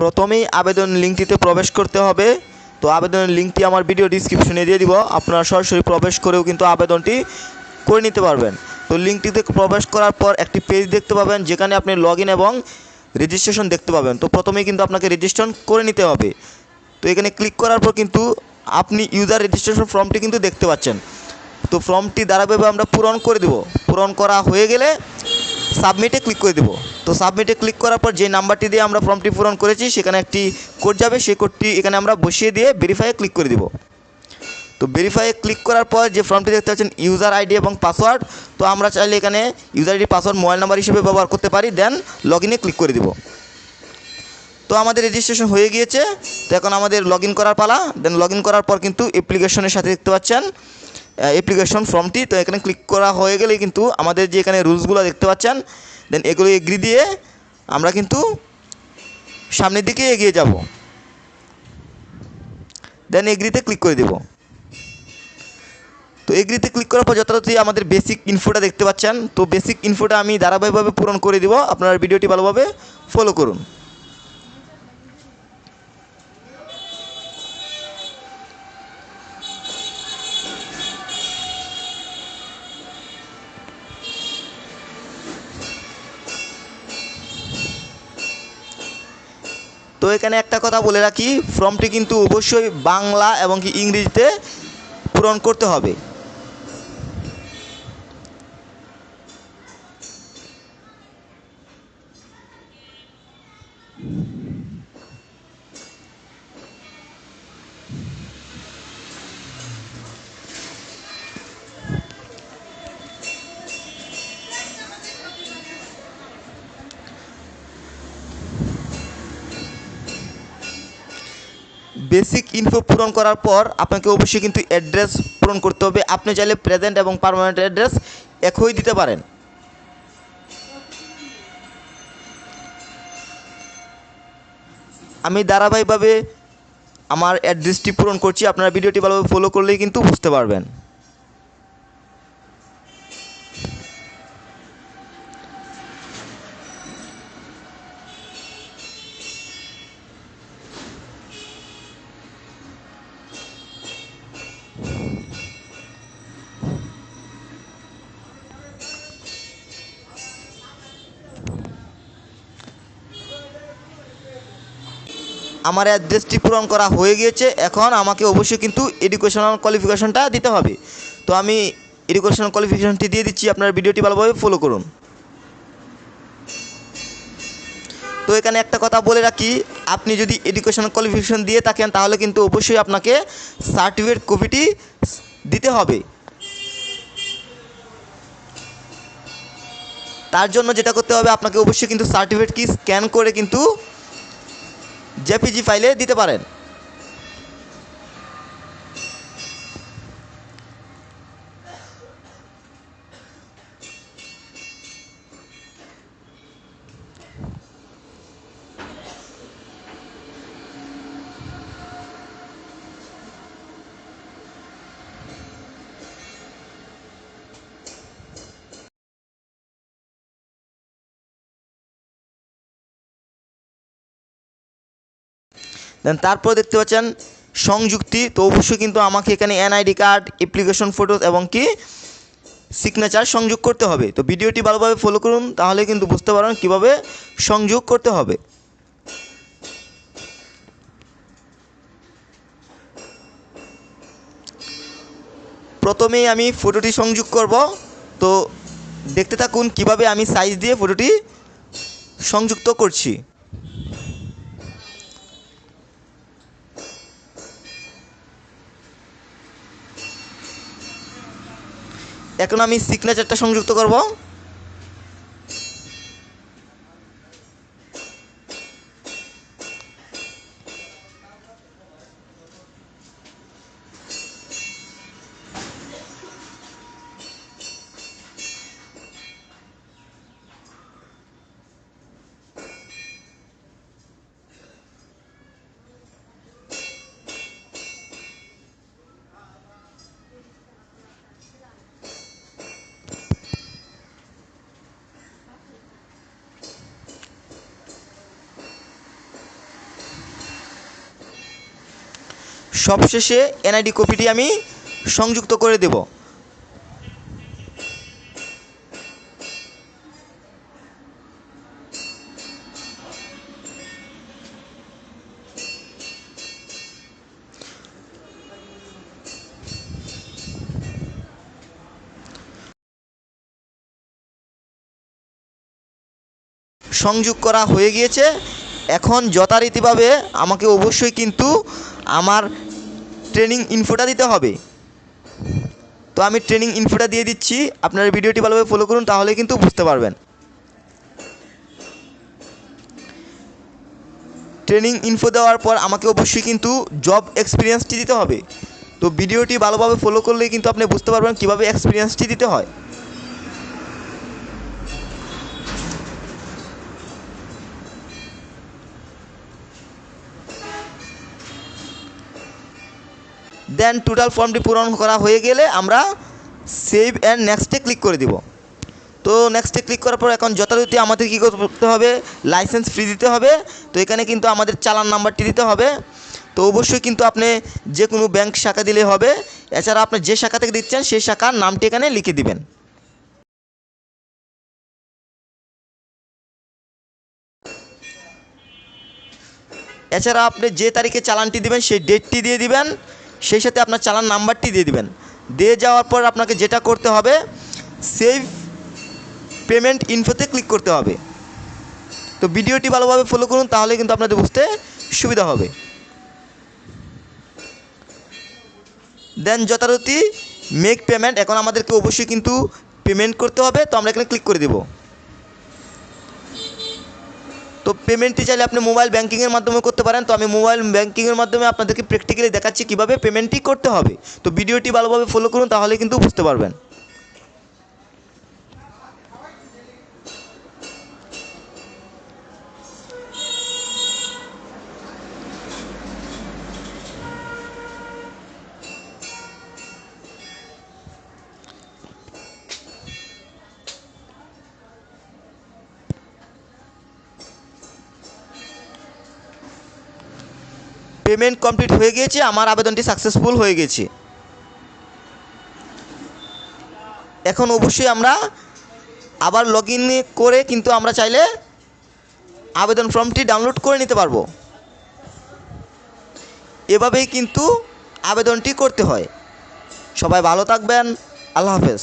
প্রথমেই আবেদন লিঙ্কটিতে প্রবেশ করতে হবে। তো আবেদনের লিঙ্কটি আমার ভিডিও ডিসক্রিপশনে দিয়ে দিব। আপনারা সরাসরি প্রবেশ করেও কিন্তু আবেদনটি করে নিতে পারবেন। তো লিঙ্কটিতে প্রবেশ করার পর একটি পেজ দেখতে পাবেন, যেখানে আপনি লগ এবং রেজিস্ট্রেশন দেখতে পাবেন। তো প্রথমেই কিন্তু আপনাকে রেজিস্ট্রেশন করে নিতে হবে। তো এখানে ক্লিক করার পর কিন্তু আপনি ইউজার রেজিস্ট্রেশন ফর্মটি কিন্তু দেখতে পাচ্ছেন। তো ফর্মটি ধারাবাহিকভাবে আমরা পূরণ করে দেব। পূরণ করা হয়ে গেলে সাবমিটে ক্লিক করে দেবো। তো সাবমিটে ক্লিক করার পর যে নাম্বারটি দিয়ে আমরা ফর্মটি পূরণ করেছি, সেখানে একটি কোড যাবে। সেই কোডটি এখানে আমরা বসিয়ে দিয়ে ভেরিফাইয়ে ক্লিক করে দেবো। তো ভেরিফাইয়ে ক্লিক করার পর যে ফর্মটি দেখতে পাচ্ছেন ইউজার আইডি এবং পাসওয়ার্ড তো আমরা চাইলে এখানে user ID password mobile number হিসেবে ব্যবহার করতে পারি দেন লগ ইনে ক্লিক করে দেবো। তো আমাদের রেজিস্ট্রেশন হয়ে গিয়েছে। তো এখন আমাদের লগ করার পালা। দেন লগ করার পর কিন্তু অ্যাপ্লিকেশনের সাথে দেখতে পাচ্ছেন অ্যাপ্লিকেশন ফর্মটি তো এখানে ক্লিক করা হয়ে গেলে কিন্তু আমাদের যে এখানে রুলসগুলো দেখতে পাচ্ছেন দেন এগুলো এগ্রি দিয়ে আমরা কিন্তু সামনের দিকে এগিয়ে যাব। দেন এগ্রিতে ক্লিক করে দেব। তো এগ্রিতে ক্লিক করার পর যথাযথ আমাদের বেসিক ইনফোটা দেখতে পাচ্ছেন, তো বেসিক ইনফোটা আমি ধারাবাহিকভাবে পূরণ করে দিব। আপনারা ভিডিওটি ভালোভাবে ফলো করুন। তো এখানে একটা কথা বলে রাখি ফর্মটি কিন্তু অবশ্যই বাংলা এবং কি ইংরেজিতে পূরণ করতে হবে। বেসিক ইনফো পূরণ করার পর আপনাকে অবশ্যই কিন্তু অ্যাড্রেস পূরণ করতে হবে। আপনি চাইলে প্রেজেন্ট এবং পারমানেন্ট অ্যাড্রেস একই দিতে পারেন। আমি ধারাবাহিকভাবে আমার অ্যাড্রেসটি পূরণ করছি। আপনারা ভিডিওটি ভালোভাবে ফলো করলেই কিন্তু বুঝতে পারবেন। আমার অ্যাড্রেসটি পূরণ করা হয়ে গিয়েছে। এখন আমাকে অবশ্যই কিন্তু এডুকেশনাল কোয়ালিফিকেশনটা দিতে হবে। তো আমি এডুকেশনাল কোয়ালিফিকেশনটি দিয়ে দিচ্ছি। আপনার ভিডিওটি ভালোভাবে ফলো করুন। তো এখানে একটা কথা বলে রাখি, আপনি যদি এডুকেশনাল কোয়ালিফিকেশন দিয়ে থাকেন, তাহলে কিন্তু অবশ্যই আপনাকে সার্টিফিকেট কপিটি দিতে হবে। তার জন্য যেটা করতে হবে, আপনাকে অবশ্যই কিন্তু সার্টিফিকেট কি স্ক্যান করে কিন্তু জেপিজি ফাইলে দিতে পারেন। দেন তারপর দেখতে পাচ্ছেন সংযুক্তি, তো অবশ্যই কিন্তু আমাকে এখানে এনআইডি কার্ড অ্যাপ্লিকেশন ফটো এবং কি সিগনেচার সংযোগ করতে হবে। তো ভিডিওটি ভালোভাবে ফলো করুন, তাহলে কিন্তু বুঝতে পারবেন কীভাবে সংযোগ করতে হবে। প্রথমেই আমি ফটোটি সংযোগ করব। তো দেখতে থাকুন কীভাবে আমি সাইজ দিয়ে ফটোটি সংযুক্ত করছি। এখন আমি সিগনেচারটা সংযুক্ত করব। সবশেষে এনআইডি কপিটি আমি সংযুক্ত করে দেব। সংযোগ করা হয়ে গিয়েছে। এখন যথারীতিভাবে আমাকে অবশ্যই কিন্তু আমার ট্রেনিং ইনফোটা দিতে হবে। তো আমি ট্রেনিং ইনফোটা দিয়ে দিচ্ছি। আপনারা ভিডিওটি ভালোভাবে ফলো করুন, তাহলে কিন্তু বুঝতে পারবেন। ট্রেনিং ইনফো দেওয়ার পর আমাকে অবশ্যই কিন্তু জব এক্সপিরিয়েন্সটি দিতে হবে। তো ভিডিওটি ভালোভাবে ফলো করলে কিন্তু আপনি বুঝতে পারবেন কীভাবে এক্সপিরিয়েন্সটি দিতে হয়। দেন টোটাল ফর্মটি পূরণ করা হয়ে গেলে আমরা সেভ অ্যান্ড নেক্সটে ক্লিক করে দিব। তো নেক্সটে ক্লিক করার পর এখন যথারীতি আমাদের কী করতে হবে? লাইসেন্স ফ্রি দিতে হবে। তো এখানে কিন্তু আমাদের চালান নাম্বারটি দিতে হবে। তো অবশ্যই কিন্তু আপনি যে কোনো ব্যাংক শাখা দিলে হবে। এছাড়া আপনি যে শাখা থেকে দিচ্ছেন, সেই শাখার নামটি এখানে লিখে দিবেন। এছাড়া আপনি যে তারিখে চালানটি দিবেন, সেই ডেটটি দিয়ে দিবেন। সেই সাথে আপনার চালান নাম্বারটি দিয়ে দিবেন। দিয়ে যাওয়ার পর আপনাকে যেটা করতে হবে সেভ পেমেন্ট ইনফোতে ক্লিক করতে হবে। তো ভিডিওটি ভালোভাবে ফলো করুন, তাহলে কিন্তু আপনাদের বুঝতে সুবিধা হবে। দেন যথারীতি মেক পেমেন্ট এখন আমাদেরকে অবশ্যই কিন্তু পেমেন্ট করতে হবে, তো আমরা এখানে ক্লিক করে দেবো। তো পেমেন্টটি চাইলে আপনি মোবাইল ব্যাঙ্কিংয়ের মাধ্যমে করতে পারেন। তো আমি মোবাইল ব্যাঙ্কিংয়ের মাধ্যমে আপনাদেরকে প্র্যাকটিক্যালি দেখাচ্ছি কীভাবে পেমেন্টটি করতে হবে। তো ভিডিওটি ভালোভাবে ফলো করুন, তাহলে কিন্তু বুঝতে পারবেন। পেমেন্ট কমপ্লিট হয়ে গিয়েছে, আমার আবেদনটি সাকসেসফুল হয়ে গেছে এখন অবশ্যই আমরা আবার লগ করে কিন্তু আমরা চাইলে আবেদন ফর্মটি ডাউনলোড করে নিতে পারব। এভাবেই কিন্তু আবেদনটি করতে হয়। সবাই ভালো থাকবেন, আল্লাহ হাফেজ।